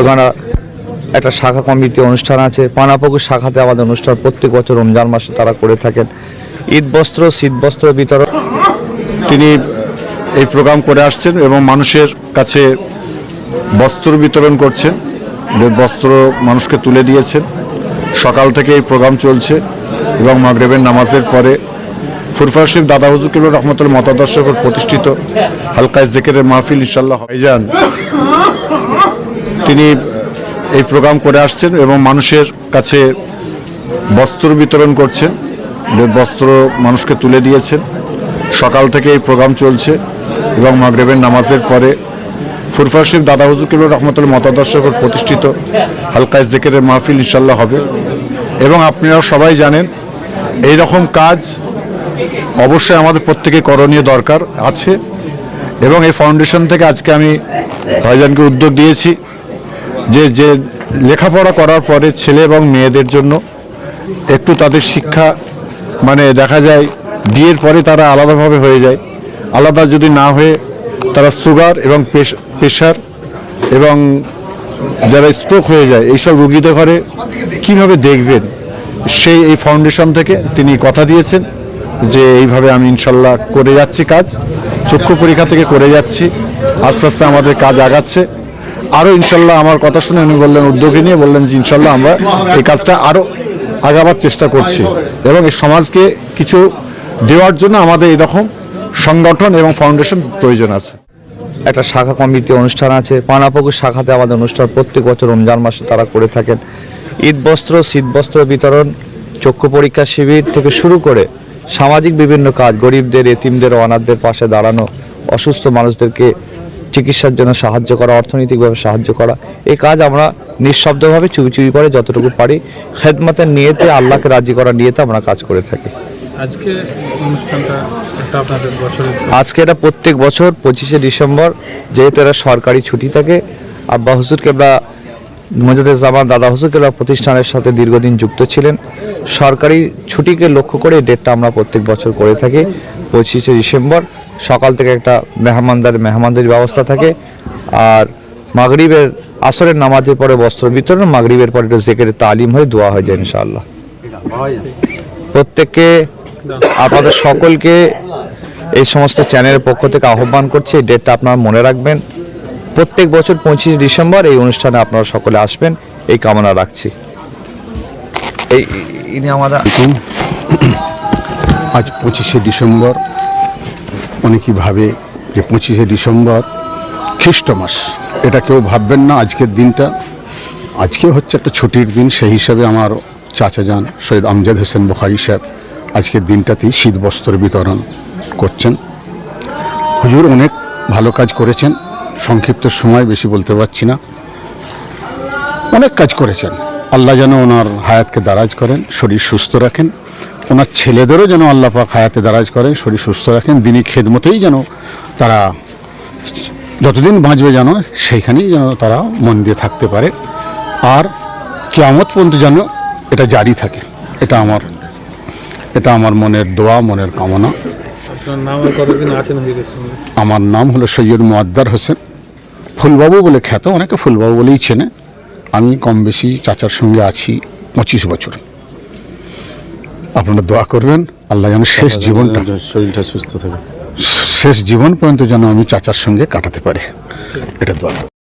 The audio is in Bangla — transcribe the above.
ওখানে একটা শাখা কমিটি অনুষ্ঠান আছে। পানাপুকুর শাখাতে আমাদের অনুষ্ঠান প্রত্যেক বছর রমজান মাসে তারা করে থাকেন। ঈদ বস্ত্র শীত বস্ত্র বিতরণ। তিনি এই প্রোগ্রাম করে আসছেন এবং মানুষের কাছে বস্ত্র বিতরণ করছেন। যে বস্ত্র মানুষকে তুলে দিয়েছেন। সকাল থেকে এই প্রোগ্রাম চলছে এবং মাগরেবের নামাজের পরে ফুরফার শিব দাদা হুজুর কিবুল রহমতুল মতাদর্শক প্রতিষ্ঠিত হালকায় জেকেরের মাহফিল ইনশাল্লাহ ভাইজান তিনি এই প্রোগ্রাম করে আসছেন এবং মানুষের কাছে বস্ত্র বিতরণ করছেন বস্ত্র মানুষকে তুলে দিয়েছেন। সকাল থেকে এই প্রোগ্রাম চলছে এবং মাগরেবের নামাজের পরে ফুরফার শিব দাদা হুজুর কিবুল রহমতুল মতাদর্শক প্রতিষ্ঠিত হালকায় জেকেরের মাহফিল ইনশাল্লাহ হবে। এবং আপনারা সবাই জানেন, এই রকম কাজ অবশ্যই আমাদের প্রত্যেকে করণীয় দরকার আছে। এবং এই ফাউন্ডেশন থেকে আজকে আমি ভাইজানকে উদ্যোগ দিয়েছি। যে যে লেখাপড়া করার পরে ছেলে এবং মেয়েদের জন্য একটু তাদের শিক্ষা মানে দেখা যায় বিয়ের পরে তারা আলাদাভাবে হয়ে যায়। আলাদা যদি না হয়ে তারা সুগার এবং প্রেশার এবং যারা স্ট্রোক হয়ে যায়, এইসব রুগীদের ঘরে কীভাবে দেখবেন? সেই, এই ফাউন্ডেশন থেকে তিনি কথা দিয়েছেন যে, এইভাবে আমি ইনশাল্লাহ করে যাচ্ছি কাজ। চক্ষু পরীক্ষা থেকে করে যাচ্ছি। আস্তে আস্তে আমাদের কাজ আগাচ্ছে। আরও ইনশাল্লাহ আমার কথা শুনে উনি বললেন, উদ্যোগে নিয়ে বললেন যে ইনশাল্লাহ আমরা এই কাজটা আরও আগাবার চেষ্টা করছি। এবং এই সমাজকে কিছু দেওয়ার জন্য আমাদের এরকম সংগঠন এবং ফাউন্ডেশন প্রয়োজন আছে। একটা শাখা কমিটি অনুষ্ঠান আছে, পানাপুকুর শাখাতে আমাদের অনুষ্ঠান প্রত্যেক বছর রমজান মাসে তারা করে থাকেন। ঈদ বস্ত্র, শীত বস্ত্র বিতরণ, চক্ষু পরীক্ষা শিবির থেকে শুরু করে সামাজিক বিভিন্ন কাজ, গরিবদের, এতিমদের, অনাথদের পাশে দাঁড়ানো, অসুস্থ মানুষদেরকে চিকিৎসার জন্য সাহায্য করা অর্থনৈতিকভাবে সাহায্য করা। এই কাজ আমরা নিঃশব্দভাবে চুপি চুপি করে যতটুকু পারি খেদমতের নিয়েতে আল্লাহকে রাজি করা নিয়েতে আমরা কাজ করে থাকি। আজকে অনুষ্ঠানটা আপনাদের বছরের আজকে এটা প্রত্যেক বছর পঁচিশে ডিসেম্বর যেহেতু এটা সরকারি ছুটি থাকে আব্বা হুজুর কেবলা জামান দাদা হুজুর কেবলা প্রতিষ্ঠানের সাথে দীর্ঘদিন যুক্ত ছিলেন। সরকারি ছুটিকে লক্ষ্য করে এই ডেটটা আমরা প্রত্যেক বছর করে থাকি পঁচিশে ডিসেম্বর। সকাল থেকে একটা মেহমানদার মেহমানদের ব্যবস্থা থাকে। আর মাগরিবের আসরের নামাজের পরে বস্ত্র বিতরণ, মাগরিবের পরে একটু জেকের, তালিম হয়ে দোয়া হয়ে যায় ইনশাআল্লাহ। প্রত্যেককে আপনাদের সকলকে এই সমস্ত চ্যানেলের পক্ষ থেকে আহ্বান করছি। এই ডেটটা আপনারা মনে রাখবেন। প্রত্যেক বছর পঁচিশে ডিসেম্বর এই অনুষ্ঠানে আপনারা সকলে আসবেন। এই কামনা রাখছি। এই ইনি আমাদের। আজ পঁচিশে ডিসেম্বর। অনেকেই ভাবে যে পঁচিশে ডিসেম্বর খ্রিস্টমাস এটা কেউ ভাববেন না, আজকের দিনটা। আজকে হচ্ছে একটা ছুটির দিন, সেই হিসাবে আমার চাচা যান সৈয়দ আমজাদ হোসেন বুখারি সাহেব আজকের দিনটাতেই শীত বস্ত্র বিতরণ করছেন। হুজুর অনেক ভালো কাজ করেছেন, সংক্ষিপ্ত সময় বেশি বলতে পারছি না। অনেক কাজ করেছেন। আল্লাহ যেন ওনার হায়াতকে দারাজ করেন, শরীর সুস্থ রাখেন। ওনার ছেলেদেরও যেন আল্লাহ পাক হায়াতে দারাজ করেন শরীর সুস্থ রাখেন দিনই খেদমতেই যেন তারা যতদিন বাঁচবে যেন সেইখানেই যেন তারা মন দিয়ে থাকতে পারে। আর কেয়ামত পর্যন্ত যেন এটা জারি থাকে এটা আমার এটা আমার মনের দোয়া মনের কামনা। আমার নাম হলো সৈয়দ মোয়াদ্দার হোসেন। ফুলবাবু বলে খ্যাত অনেকে ফুলবাবু বলেই চেনে। আমি কম বেশি চাচার সঙ্গে আছি পঁচিশ বছর। আপনারা দোয়া করবেন আল্লাহ যেন শেষ জীবনটা শরীরটা সুস্থ থাকে। শেষ জীবন পর্যন্ত যেন আমি চাচার সঙ্গে কাটাতে পারি। এটা দোয়া।